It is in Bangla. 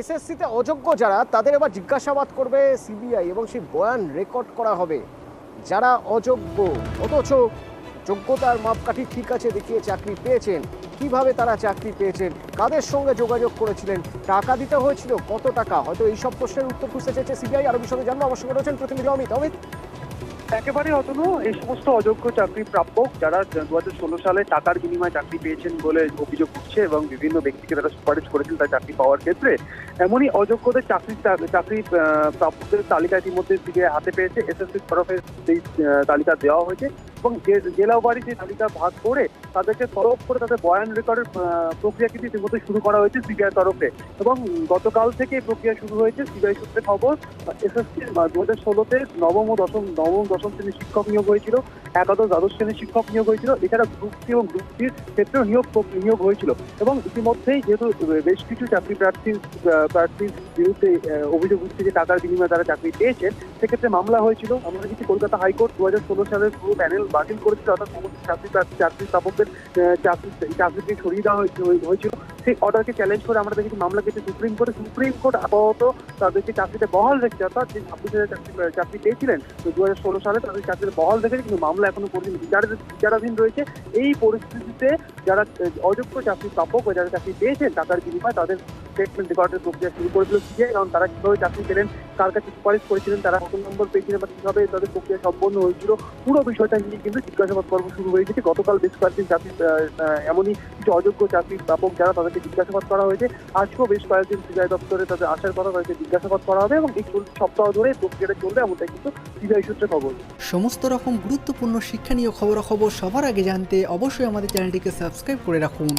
এসএসসিতে অযোগ্য যারা, তাদের এবার জিজ্ঞাসাবাদ করবে সিবিআই এবং সেই বয়ান রেকর্ড করা হবে। যারা অযোগ্য, অথচ যোগ্যতার মাপকাঠি ঠিক আছে দেখিয়ে চাকরি পেয়েছেন, কীভাবে তারা চাকরি পেয়েছেন, কাদের সঙ্গে যোগাযোগ করেছিলেন, টাকা দিতে হয়েছিল কত টাকা? হয়তো এই সব প্রশ্নের উত্তর খুঁজতে চেয়েছে সিবিআই। আরও বিষয়ে জানব, আমার সঙ্গে রয়েছেন প্রতিনিধি অমিত। অমিত? একেবারে অতন, এই সমস্ত অযোগ্য চাকরি প্রাপক যারা দু হাজার ষোলো সালে টাকার বিনিময়ে চাকরি পেয়েছেন বলে অভিযোগ উঠছে এবং বিভিন্ন ব্যক্তিকে তারা সুপারিশ করেছেন তার চাকরি পাওয়ার ক্ষেত্রে, এমনই অযোগ্যদের চাকরি চাকরি প্রাপকদের তালিকা ইতিমধ্যে হাতে পেয়েছে। এসএসসির তরফে সেই তালিকা দেওয়া হয়েছে। এবং জেলা সেই তালিকা ভাগ করে তাদেরকে তরফ করে তাদের বয়ান রেকর্ডের প্রক্রিয়া কিন্তু ইতিমধ্যে শুরু করা হয়েছে সিবিআই তরফে। এবং গতকাল থেকে প্রক্রিয়া শুরু হয়েছে সিবিআই সূত্রে খবর এসএসসি দু হাজার ষোলোতে নবম ও দশম নবম দশম শ্রেণির শিক্ষক নিয়োগ হয়েছিল একাদশ দ্বাদশ শ্রেণির শিক্ষক নিয়োগ হয়েছিল। এছাড়া গ্রুপ সি এবং গ্রুপ সির ক্ষেত্রেও নিয়োগ নিয়োগ হয়েছিল। এবং ইতিমধ্যেই যেহেতু বেশ কিছু চাকরি প্রার্থী আহ, প্রার্থীর বিরুদ্ধে অভিযোগ উঠছে যে টাকার বিনিময়ে তারা চাকরি পেয়েছেন, সেক্ষেত্রে মামলা হয়েছিল আমরা দেখেছি কলকাতা হাইকোর্ট দু হাজার ষোলো সালের পুরো প্যানেল বাতিল করেছিল, অর্থাৎ সমস্ত চাকরি চাকরি স্থাপকদের চাকরি চাকরিকে সরিয়ে দেওয়া হয়েছিল- সেই অর্ডারকে চ্যালেঞ্জ করে আমরা দেখেছি মামলা কেটে সুপ্রিম কোর্টে। সুপ্রিম কোর্ট আপাতত তাদেরকে চাকরিতে বহাল রেখেছে, অর্থাৎ যে ছাব্বিশ হাজার চাকরি চাকরি পেয়েছিলেন, তো দু হাজার ষোলো সালে তাদের চাকরিতে বহাল রেখেছে, কিন্তু মামলা এখনও পর্যন্ত বিচারাধীন রয়েছে। এই পরিস্থিতিতে যারা অযোগ্য চাকরি প্রাপক বা যারা চাকরি পেয়েছেন টাকার বিনিময়ে তাদের স্টেটমেন্ট রেকর্ডের প্রক্রিয়া শুরু করেছিল সিবিআই কারণ তারা কীভাবে চাকরি পেলেন, কার কাছে সুপারিশ করেছিলেন, তারা কত নম্বর পেয়েছিলেন বা কীভাবে তাদের প্রক্রিয়া সম্পন্ন হয়েছিল, পুরো বিষয়টা নিয়ে কিন্তু জিজ্ঞাসাবাদ পর্ব শুরু হয়ে গেছে। গতকাল বেশ কয়েকদিন চাকরি এমনই কিছু অযোগ্য চাকরি প্রাপক যারা তাদেরকে জিজ্ঞাসাবাদ করা হয়েছে, আজকেও বেশ কয়েকদিন সিবিআই দপ্তরে তাদের আসার কথা তাদেরকে জিজ্ঞাসাবাদ করা হবে এবং এই সপ্তাহ ধরে প্রক্রিয়াটা চলবে, এমনটাই কিন্তু সিবিআই সূত্রে খবর। সমস্ত রকম গুরুত্বপূর্ণ শিক্ষণীয় খবরাখবর সবার আগে জানতে অবশ্যই আমাদের চ্যানেলটিকে সাবস্ক্রাইব করে রাখুন।